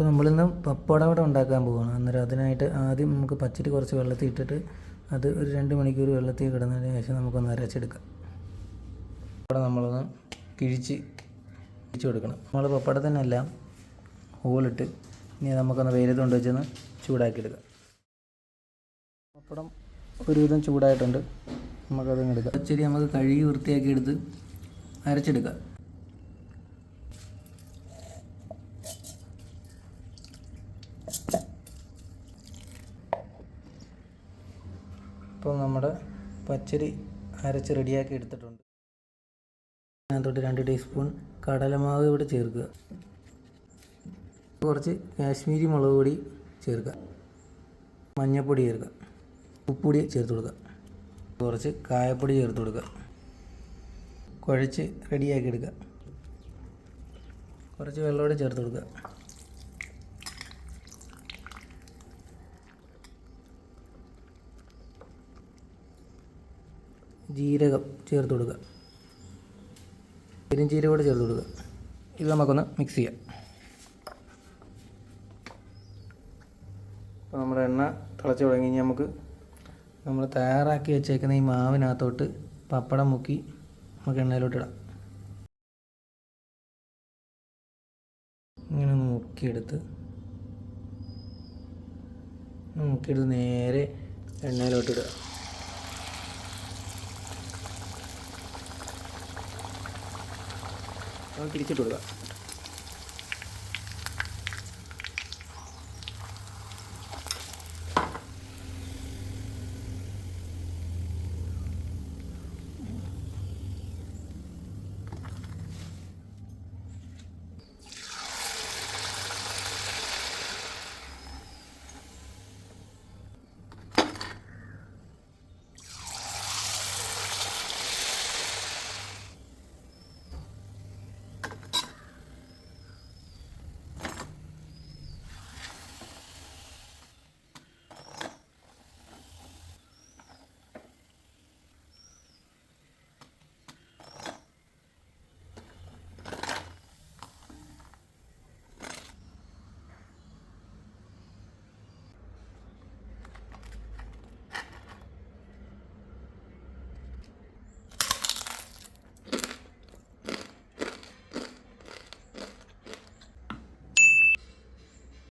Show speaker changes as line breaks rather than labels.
അപ്പോൾ നമ്മളിന്ന് പപ്പട വട ഉണ്ടാക്കാൻ പോവുകയാണ് അന്നേരം അതിനായിട്ട് ആദ്യം നമുക്ക് പച്ചരി കുറച്ച് വെള്ളത്തിൽ ഇട്ടിട്ട് അത് ഒരു രണ്ട് മണിക്കൂർ വെള്ളത്തിൽ കിടന്നതിന് ശേഷം നമുക്കൊന്ന് അരച്ചെടുക്കാം. പപ്പട നമ്മളൊന്ന് കിഴിച്ച് കിഴിച്ച് കൊടുക്കണം. നമ്മൾ പപ്പടത്തിനെല്ലാം ഹോളിട്ട് ഇനി നമുക്കൊന്ന് വെയിലത്ത് കൊണ്ട് വെച്ചൊന്ന് ചൂടാക്കിയെടുക്കാം. പപ്പടം ഒരുവിധം ചൂടായിട്ടുണ്ട്. നമുക്കതങ്ങ് എടുക്കാം. പച്ചരി നമുക്ക് കഴുകി വൃത്തിയാക്കി എടുത്ത് അരച്ചെടുക്കാം. ഇപ്പോൾ നമ്മുടെ പച്ചരി അരച്ച് റെഡിയാക്കി എടുത്തിട്ടുണ്ട്. അതിനകത്തോട്ട് രണ്ട് ടീസ്പൂൺ കടലമാവ് ഇവിടെ ചേർക്കുക. കുറച്ച് കാശ്മീരി മുളക് പൊടി ചേർക്കുക. മഞ്ഞൾപ്പൊടി ചേർക്കുക. ഉപ്പുപൊടി ചേർത്ത് കൊടുക്കുക. കുറച്ച് കായപ്പൊടി ചേർത്ത് കൊടുക്കുക. കുഴച്ച് റെഡിയാക്കി എടുക്കുക. കുറച്ച് വെള്ളമോടെ ചേർത്ത് കൊടുക്കുക. ജീരകം ചേർത്ത് കൊടുക്കുക. പെരുംജീരകം കൂടെ ചേർത്ത് കൊടുക്കുക. ഇത് നമുക്കൊന്ന് മിക്സ് ചെയ്യാം. അപ്പോൾ നമ്മുടെ എണ്ണ തിളച്ച് തുടങ്ങി കഴിഞ്ഞാൽ നമുക്ക് നമ്മൾ തയ്യാറാക്കി വെച്ചേക്കുന്ന ഈ മാവിനകത്തോട്ട് പപ്പടം മുക്കി നമുക്ക് എണ്ണയിലോട്ട് ഇടാം. ഇങ്ങനെ മുക്കിയെടുത്ത് മുക്കിയെടുത്ത് നേരെ എണ്ണയിലോട്ട് ഇടുക. അത് തിരിച്ചിട്ട് കൊടുക്കുക.